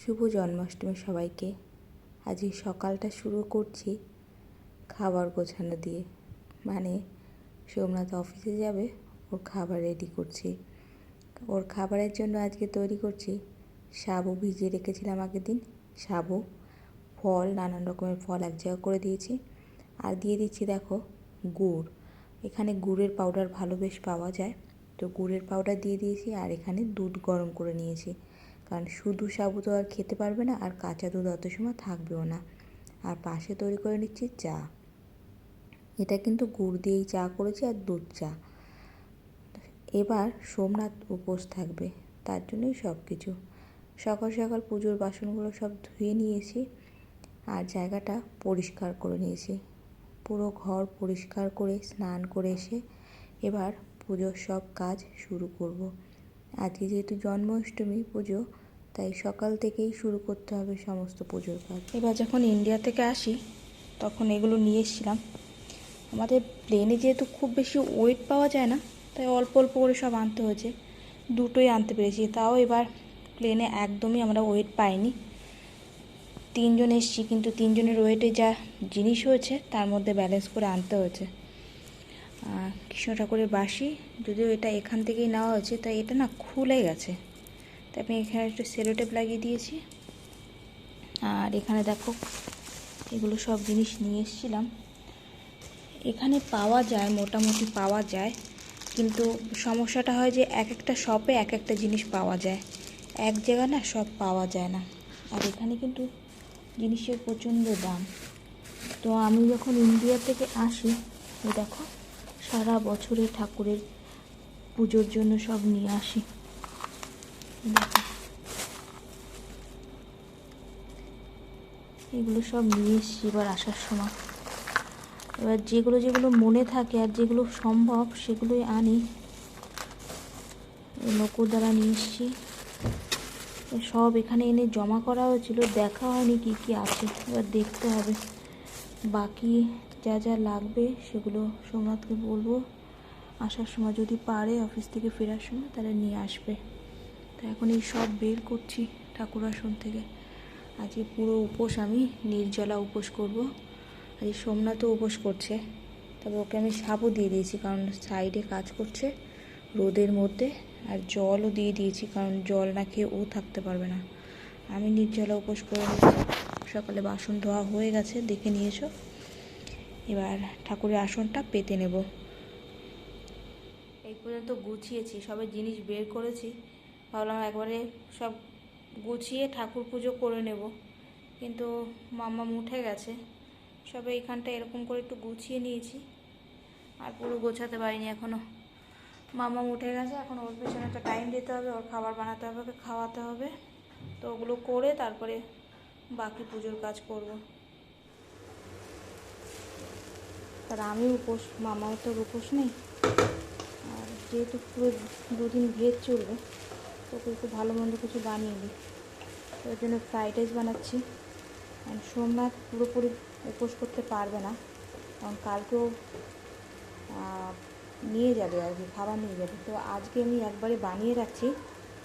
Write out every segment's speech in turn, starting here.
শুভ জন্মাষ্টমী সবাইকে। আজ এই সকালটা শুরু করছি খাবার গোছানো দিয়ে। মানে সোমনাথ অফিসে যাবে, ওর খাবার রেডি করছি। ওর খাবারের জন্য আজকে তৈরি করছি সাবু ভিজিয়ে রেখেছিলাম আগের দিন সাবু ফল, নানান রকমের ফল এক জায়গা করে দিয়েছি। আর দিয়ে দিচ্ছি দেখো গুড়। এখানে গুড়ের পাউডার ভালো বেশ পাওয়া যায়। তো গুড়ের পাউডার দিয়ে দিয়েছি আর এখানে দুধ গরম করে নিয়েছি। কারণ শুধু সাবু তো আর খেতে পারবে না, আর কাঁচা দুধ অত সময় থাকবেও না। আর পাশে তৈরি করে নিচ্ছি চা। এটা কিন্তু গুড় দিয়েই চা করেছি আর দুধ চা। এবার সোমনাথ উপোস থাকবে, তার জন্যই সব কিছু সকাল সকাল পুজোর বাসনগুলো সব ধুয়ে নিয়েছি আর জায়গাটা পরিষ্কার করে নিয়েছি। পুরো ঘর পরিষ্কার করে স্নান করে এসে এবার পুজোর সব কাজ শুরু করব। আজকে যেহেতু জন্মাষ্টমী পুজো তাই সকাল থেকেই শুরু করতে হবে সমস্ত পুজোর কাজ। এবার যখন ইন্ডিয়া থেকে আসি, তখন এগুলো নিয়ে এসেছিলাম। আমাদের প্লেনে যেহেতু খুব বেশি ওয়েট পাওয়া যায় না, তাই অল্প অল্প করে সব আনতে হয়েছে। দুটোই আনতে পেরেছি, তাও এবার প্লেনে একদমই আমরা ওয়েট পাইনি। তিনজন এসছি, কিন্তু তিনজনের ওয়েটে যা জিনিস হয়েছে, তার মধ্যে ব্যালেন্স করে আনতে হয়েছে। কৃষ্ণ ঠাকুরের বাসি যদিও এটা এখান থেকেই নেওয়া হয়েছে, তাই এটা না খুলে গেছে। তাই আমি এখানে একটু সেলোটেপ লাগিয়ে দিয়েছি। আর এখানে দেখো, এগুলো সব জিনিস নিয়ে এসেছিলাম। এখানে পাওয়া যায়, মোটামুটি পাওয়া যায়। কিন্তু সমস্যাটা হয় যে এক একটা শপে এক একটা জিনিস পাওয়া যায়। এক জায়গায় না সব পাওয়া যায় না। আর এখানে কিন্তু জিনিসের প্রচণ্ড দাম। তো আমি যখন ইন্ডিয়া থেকে আসি দেখো, সারা বছরে ঠাকুরের পুজোর জন্য সব নিয়ে আসি দেখো এগুলো সব নিয়ে এসছি এবার আসার সময়। এবার যেগুলো যেগুলো মনে থাকে আর যেগুলো সম্ভব সেগুলোই আনি। নকুর দ্বারা নিয়ে এসছি। সব এখানে এনে জমা করা হয়েছিল, দেখা হয়নি কি কি আছে। এবার দেখতে হবে। বাকি যা যা লাগবে সেগুলো সোমনাথকে বলব। আসার সময় যদি পারে অফিস থেকে ফেরার সময় তাহলে নিয়ে আসবে। তো এখন এই সব বের করছি ঠাকুর আসন থেকে। আজকে পুরো উপোস আমি, নির্জলা উপোস করব। আজ সোমনাথও উপোস করছে। তবে ওকে আমি সাবও দিয়ে দিয়েছি, কারণ সাইডে কাজ করছে রোদের মধ্যে, আর জলও দিয়ে দিয়েছি, কারণ জল না খেয়ে ও থাকতে পারবে না। আমি নির্জলা উপোস করে নিয়েছি। সকালে বাসন ধোয়া হয়ে গেছে, দেখে নিয়েছো। এবার ঠাকুরের আসনটা পেতে নেব। এই পর্যন্ত গুছিয়েছি, সবে জিনিস বের করেছি। ভাবলাম একবারে সব গুছিয়ে ঠাকুর পুজো করে নেব। কিন্তু মামা উঠে গেছে। সবে এইখানটা এরকম করে একটু গুছিয়ে নিয়েছি। আর পুরো গোছাতে পারিনি এখনও মামা উঠে গেছে, এখন ওর পেছনে তো টাইম দিতে হবে, ওর খাবার বানাতে হবে, ওকে খাওয়াতে হবে। তো ওগুলো করে তারপরে বাকি পুজোর কাজ করব। তার আমি উপোস, মামাও তো উপোস নেই। আর যেহেতু পুরো দুদিন ভেদ চলবে তোকে একটু ভালো মন্দ কিছু বানিয়ে দিই। ওই জন্য ফ্রাইড রাইস বানাচ্ছি। কারণ সোমনাথ পুরোপুরি উপোস করতে পারবে না। কারণ কালকেও নিয়ে যাবে আর কি, খাবার নিয়ে যাবে। তো আজকে আমি একবারে বানিয়ে রাখছি,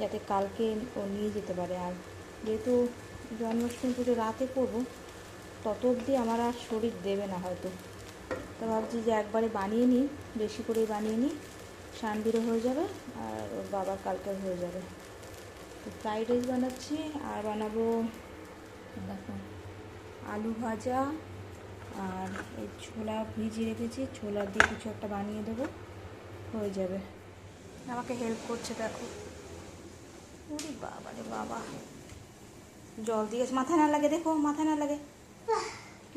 যাতে কালকে ও নিয়ে যেতে পারে। আর যেহেতু জন্মাষ্টমী পুজো রাতে করব, তত অবধি আমার আর শরীর দেবে না হয়তো। তো ভাবছি যে একবারে বানিয়ে নিই, বেশি করে বানিয়ে নিই। শান্তিরও হয়ে যাবে আর ওর বাবার কালকের হয়ে যাবে। তো ফ্রাইড রাইস বানাচ্ছি, আর বানাবো, দেখো, আলু ভাজা আর এই ছোলা ভিজিয়ে রেখেছি, ছোলা দিয়ে কিছু একটা বানিয়ে দেবো, হয়ে যাবে। আমাকে হেল্প করছে, দেখো। ওরে বাবা রে বাবা। জল দিয়েছে মাথায় না লাগে, দেখো মাথায় না লাগে।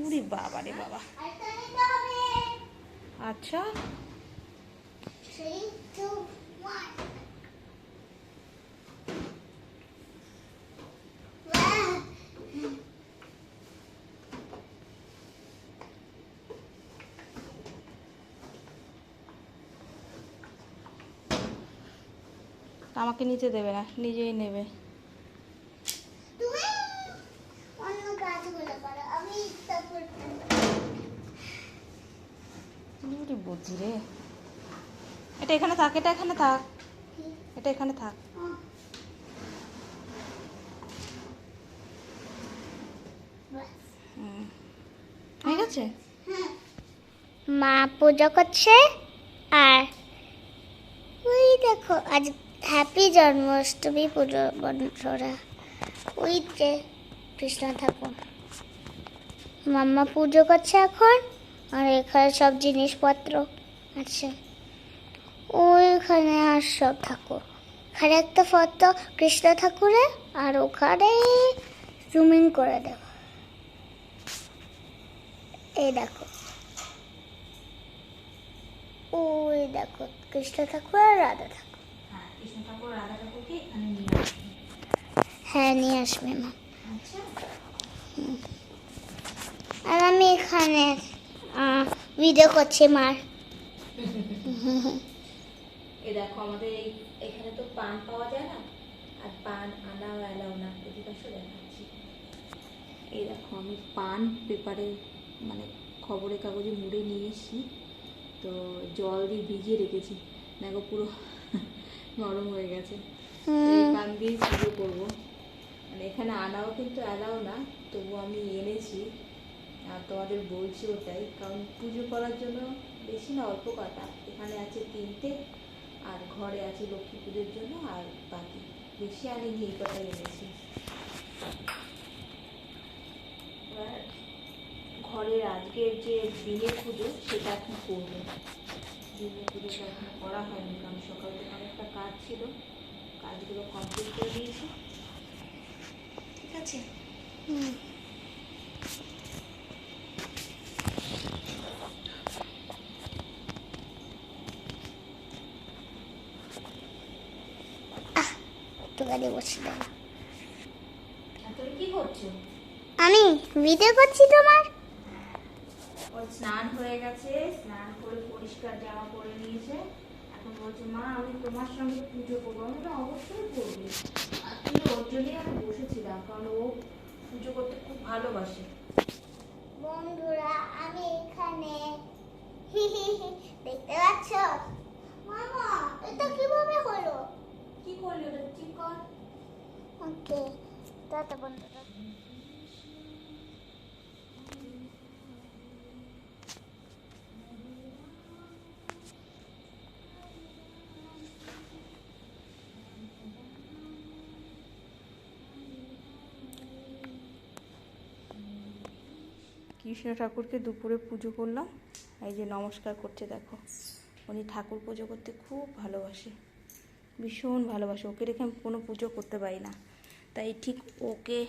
উরি বাবা রে বাবা। আচ্ছা Three, two, one. আমাকে নিতে দেবে না নিজেই নেবে। বুদ্ধি রে? এটা এখানে থাক, এটা এখানে থাক। এটা এখানে থাক। ঠিক আছে মা পূজা করছে, আর ওই দেখো, আজ হ্যাপি জন্মাষ্টমী পুজো বন্ধুরা। ওই যে কৃষ্ণ ঠাকুর। মাম্মা পুজো করছে এখন, আর এখানে সব জিনিসপত্র আছে। ওইখানে আর সব ঠাকুর। এখানে একটা ফটো কৃষ্ণ ঠাকুরের আর ওখানে জুমিং করে দেব এই দেখো। ওই দেখো কৃষ্ণ ঠাকুর আর রাধা ঠাকুর। হ্যাঁ নিয়ে আসবে। হ্যাঁ নিয়ে আসবে মা। আচ্ছা। আর আমি এখানে ভিডিও করছি মার। এই দেখো আমাদের এই এখানে তো পান পাওয়া যায় না? আর পান আনাও এলাও না এদিকে দেখাচ্ছি। এই দেখো আমি পান পেপারে মানে খবরের কাগজে মুড়ে নিয়ে এসেছি। তো জল দিয়ে ভিজিয়ে রেখেছি। দেখো পুরো নরম হয়ে গেছে। এই পান দিয়েই পুজো করব। মানে এখানে আনাও কিন্তু এলাও না তবু আমি এনেছি। আর তোমাদের বলছি ওটাই কারণ পুজো করার জন্য বেশি না অল্প কটা। এখানে আছে তিনটে। আর ঘরে আছে লক্ষ্মী পুজোর জন্য আর বাকি। বেশি আনিনি এই কটাই এনেছি। এবার ঘরের আজকের যে দিনের পুজো, সেটা এখন করব। দিনের পুজোটা এখন করা হয়নি, কারণ সকাল থেকে অনেকটা কাজ ছিল। কাজগুলো কমপ্লিট করে দিয়েছি। ঠিক আছে? একটু গাড়ি বসে দেব আর তুমি কি করছ? আমি ভিডিও করছি তোমার। ওর স্নান হয়ে গেছে স্নান করে পরিষ্কার জামা পরে নিয়েছে। এখন বলছে মা আমি তোমার সঙ্গে পুজো করব। আমি অবশ্যই করবি। কিন্তু ওর জন্যই আমি বসেছিলাম কারণ ও পুজো করতে খুব ভালোবাসে। বন্ধুরা আমি এখানে। দেখতে পাচ্ছ? মামা এটা কীভাবে হলো? কি করলি ওটা? ঠিক কর ওকে বন্ধুরা কৃষ্ণ ঠাকুরকে দুপুরে পুজো করলাম, এই যে নমস্কার করছে, দেখো। উনি ঠাকুর পুজো করতে খুব ভালোবাসে, ভীষণ ভালোবাসে। ওকে রেখে আমি কোনো পুজো করতে পারি না। তাই ঠিক ওকে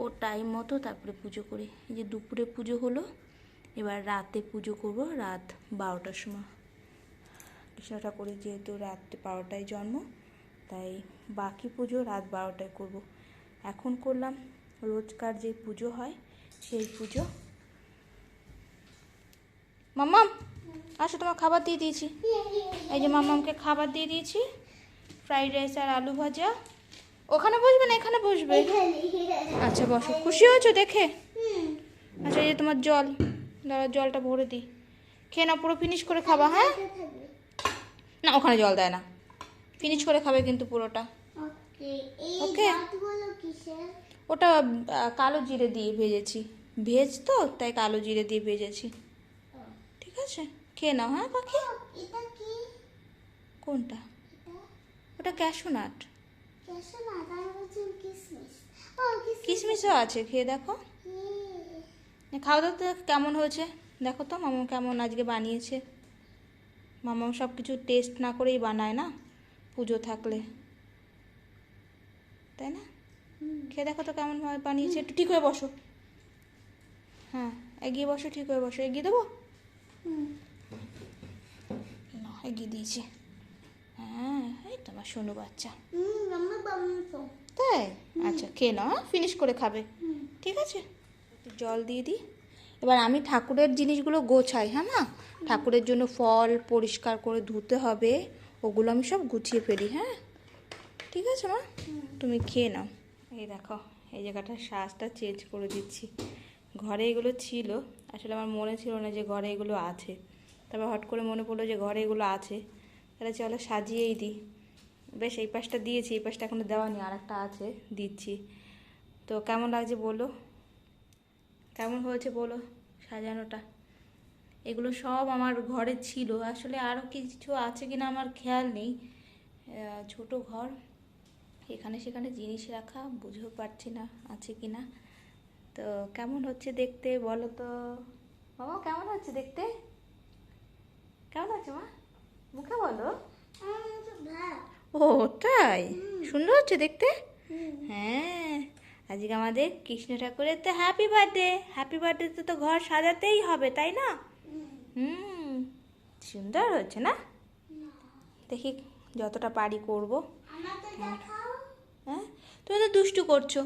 ও টাইম মতো তারপরে পুজো করি। এই যে দুপুরে পুজো হলো, এবার রাতে পুজো করব রাত বারোটার সময়। কৃষ্ণ ঠাকুরের যেহেতু রাত বারোটায় জন্ম, তাই বাকি পুজো রাত বারোটায় করব। এখন করলাম রোজকার যে পুজো হয়, সেই পুজো। মাম্মাম, আসো তোমার খাবার দিয়ে দিয়েছি। এই যে মাম্মামকে খাবার দিয়ে দিয়েছি, ফ্রাইড রাইস আর আলু ভাজা। ওখানে বসবে না এখানে বসবে? আচ্ছা বসো। খুশি হয়েছো দেখে? আচ্ছা এই যে তোমার জল। দাঁড়া জলটা ভরে দিই। খেয়ে না পুরো ফিনিশ করে খাবা হ্যাঁ? না ওখানে জল দেয় না। ফিনিশ করে খাবে কিন্তু পুরোটা। ওকে ওটা কালো জিরে দিয়ে ভেজেছি। ভেজ তো তাই কালো জিরে দিয়ে ভেজেছি। ঠিক আছে? খেয়ে নাও হ্যাঁ পাখি? কোনটা? ওটা ক্যাশু নাট কিশমিশও আছে খেয়ে দেখো। খাওয়া দাওয়া তো কেমন হয়েছে? দেখো তো মামা কেমন আজকে বানিয়েছে। মামা সব কিছু টেস্ট না করেই বানায় না পুজো থাকলে। তাই না? খেয়ে দেখো তো কেমন বানিয়েছে একটু ঠিক হয়ে বসো। হ্যাঁ এগিয়ে বসো ঠিক হয়ে বসো। এগিয়ে দেবো? এগিয়ে দিয়েছি। হ্যাঁ এই তোমার শোনো বাচ্চা। তাই? আচ্ছা খেয়ে নাও হ্যাঁ? ফিনিশ করে খাবে। ঠিক আছে? জল দিয়ে দিই। এবার আমি ঠাকুরের জিনিসগুলো গোছাই হ্যাঁ মা? ঠাকুরের জন্য ফল পরিষ্কার করে ধুতে হবে। ওগুলো আমি সব গুছিয়ে ফেলি হ্যাঁ? ঠিক আছে মা? তুমি খেয়ে নাও। এই দেখো এই জায়গাটার সাজটা চেঞ্জ করে দিচ্ছি। ঘরে এগুলো ছিল আসলে আমার মনে ছিল না যে ঘরে এগুলো আছে। তারপর হট করে মনে পড়ল যে ঘরে এগুলো আছে। তাহলে চলো সাজিয়েই দিই। বেশ, এই পাশটা দিয়েছি, এই পাশটা এখনও দেওয়া নেই আর একটা আছে, দিচ্ছি। তো কেমন লাগছে বলো? কেমন হয়েছে বলো সাজানোটা? এগুলো সব আমার ঘরে ছিল। আসলে আরও কিছু আছে কিনা আমার খেয়াল নেই। ছোট ঘর, এখানে সেখানে জিনিস রাখা, বুঝেও পারছি না আছে কি না তো কেমন হচ্ছে দেখতে বলো তো? মামা, কেমন হচ্ছে দেখতে? কেমন আছে মা? মুখে বলো। ও তাই? সুন্দর হচ্ছে দেখতে? হ্যাঁ আজকে আমাদের কৃষ্ণ ঠাকুরের তো হ্যাপি বার্থডে হ্যাপি বার্থডেতে তো ঘর সাজাতেই হবে তাই না? হুম। সুন্দর হচ্ছে না? দেখি যতটা পারি করব। হ্যাঁ। তুমি তো দুষ্টু করছ।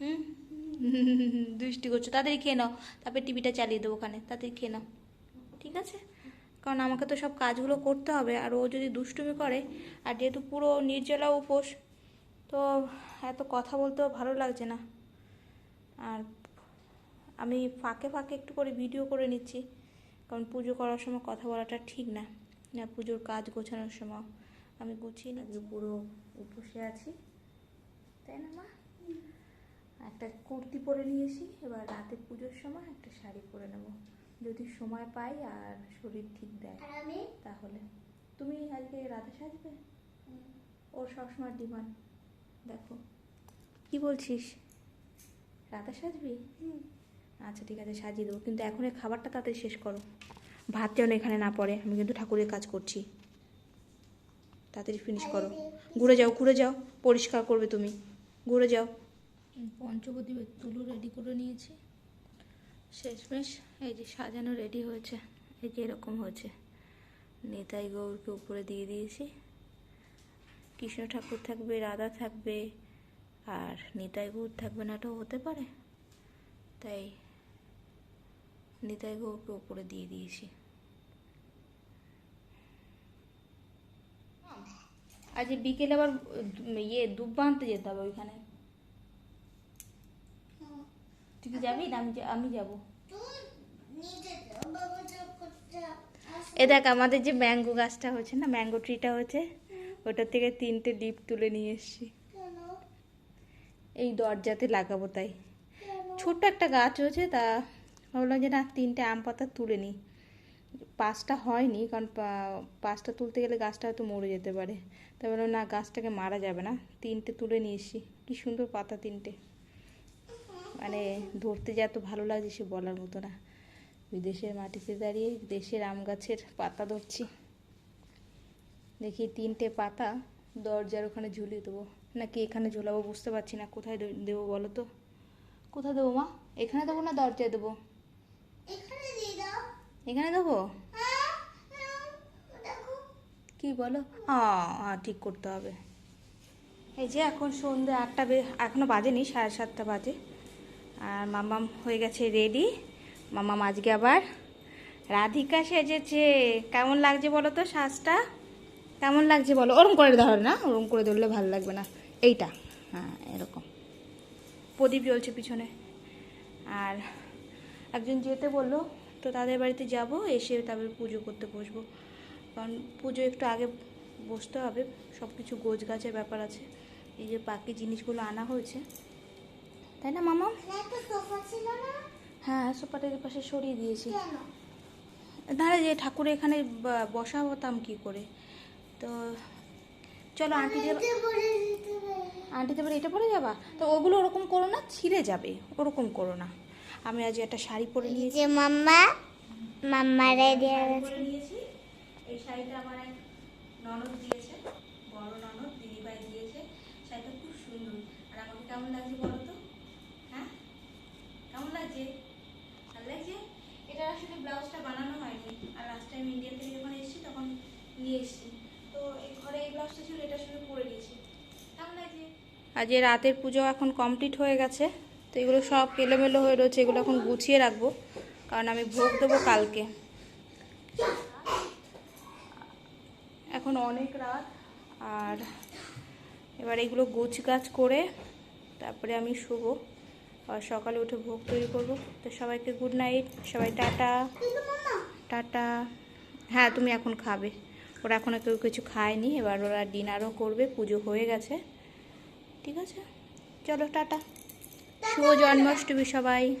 হুম? দুষ্টু করছ তাড়াতাড়ি খেয়ে নাও। তারপরে টিভিটা চালিয়ে দেবো ওখানে তাদের খেয়ে নাও। ঠিক আছে? কারণ আমাকে তো সব কাজগুলো করতে হবে আর ও যদি দুষ্টুমি করে আর যেহেতু পুরো নির্জলা উপোস তো এত কথা বলতেও ভালো লাগছে না। আর আমি ফাঁকে ফাঁকে একটু করে ভিডিও করে নিচ্ছি কারণ পুজো করার সময় কথা বলাটা ঠিক না না পুজোর কাজ গোছানোর সময়। আমি গুছিয়ে নিচ্ছি। পুরো উপসে আছি তাই না মা? একটা কুর্তি পরে নিয়েছি এবার রাতে পুজোর সময় একটা শাড়ি পরে নেব। যদি সময় পাই আর শরীর ঠিক দেয় তাহলে। তুমি আজকে রাতে সাজবে? ওর সবসময় ডিমান্ড। দেখো কি বলছিস? রাতে সাজবি? আচ্ছা ঠিক আছে সাজিয়ে দেবো। কিন্তু এখন এই খাবারটা তাড়াতাড়ি শেষ করো। ভাত যেন এখানে না পড়ে। আমি কিন্তু ঠাকুরের কাজ করছি। তাড়াতাড়ি ফিনিশ করো। ঘুরে যাও ঘুরে যাও। পরিষ্কার করবে তুমি। ঘুরে যাও। পঞ্চবদ্বীপের তুলো রেডি করে নিয়েছি। শেষমেশ এই যে সাজানো রেডি হয়েছে। এই যে এরকম হয়েছে। নেতাই গৌরকে উপরে দিয়ে দিয়েছি। কৃষ্ণ ঠাকুর থাকবে, রাধা থাকবে, আর নিতাই গৌর থাকবে না এটাও হতে পারে। তাই নিতাই গৌরকে উপরে দিয়ে দিয়েছি। আজ বিকেলে আবার ইয়ে দুব্বা আনতে যেতে হবে ওইখানে। তুই কি যাবি না? আমি যা- আমি যাব। এ দেখ আমাদের যে ম্যাঙ্গো গাছটা হচ্ছে না ম্যাঙ্গো ট্রিটা হচ্ছে ওটার থেকে তিনটে ডিপ তুলে নিয়ে এসেছি। এই দরজাতে লাগাবো তাই। ছোট্ট একটা গাছ হয়েছে তা ভাবলাম যে না তিনটে আম পাতা তুলে নিই। পাঁচটা হয়নি কারণ পাঁচটা তুলতে গেলে গাছটা হয়তো মরে যেতে পারে। তাই বললাম না গাছটাকে মারা যাবে না। তিনটে তুলে নিয়ে এসেছি। কি সুন্দর পাতা তিনটে। মানে ধরতে যে এত ভালো লাগছে সে বলার মতো না। বিদেশের মাটিতে দাঁড়িয়ে দেশের আম গাছের পাতা ধরছি। দেখি তিনটে পাতা দরজার ওখানে ঝুলিয়ে দেবো। নাকি এখানে ঝোলাবো বুঝতে পারছি না কোথায় দেবো বলো তো? কোথায় দেবো মা? এখানে দেবো না দরজায় দেবো? এখানে এখানে দেবো? হ্যাঁ হ্যাঁ, কি বলো? ঠিক করতে হবে। এই যে এখন সন্ধ্যে আটটা বে এখনও বাজেনি সাড়ে সাতটা বাজে। আর মামাম হয়ে গেছে রেডি মামাম আজকে আবার রাধিকা সেজেছে। কেমন লাগছে বলো তো সাজটা? কেমন লাগছে বলো? ওরম করে ধর না, ওরম করে ধরলে ভালো লাগবে না। এইটা হ্যাঁ এরকম। প্রদীপ জ্বলছে পিছনে। আর একজন যেতে বলল, তো তাদের বাড়িতে যাব, এসে তারপরে পুজো করতে বসবো। কারণ পুজো একটু আগে বসতে হবে সব কিছু গোছ গাছের ব্যাপার আছে। এই যে বাকি জিনিসগুলো আনা হয়েছে তাই না মামা? হ্যাঁ সোফাটার পাশে সরিয়ে দিয়েছি। তাহলে যে ঠাকুর এখানে বসা হতাম কি করে? তো চলো আন্টিদের আন্টিদের বাড়ি এটা পরে যাবা? তো ওগুলো ওরকম করো না ছিঁড়ে যাবে। ওরকম করো না। আমি আজ একটা শাড়ি পরে নিয়েছি। মাম্মা মাম্মা রেডি শাড়ি পরে নিয়েছি। এই শাড়িটা আমার এক ননদ দিয়েছে বড় ননদ দিদিভাই দিয়েছে। শাড়িটা খুব সুন্দর। আর আমাকে কেমন লাগছে বলো তো? কেমন লাগছে ভালো লাগছে এটা আসলে ব্লাউজটা বানানো হয়নি। আর লাস্ট টাইম ইন্ডিয়া থেকে যখন এসেছি, তখন নিয়ে এসেছি। তো এই ঘরে এই ব্লাউজটা ছিল, এটা শুধু পরে দিয়েছি কেমন লাগছে আজ এই রাতের পুজো এখন কমপ্লিট হয়ে গেছে, তো এগুলো সব এলোমেলো হয়ে রয়েছে, এগুলো এখন গুছিয়ে রাখব। কারণ আমি ভোগ দেবো কালকে। এখন অনেক রাত, আর এবার এগুলো গোছ গাছ করে তারপরে আমি শুবো। আর সকালে উঠে ভোগ তৈরি করব। তো সবাইকে গুড নাইট সবাই টাটা। টাটা। হ্যাঁ তুমি এখন খাবে। ওরা এখনও কেউ কিছু খায়নি, এবার ওরা ডিনারও করবে, পুজো হয়ে গেছে। ঠিক আছে? চলো, টাটা। শুভ জন্মাষ্টমী সবাই।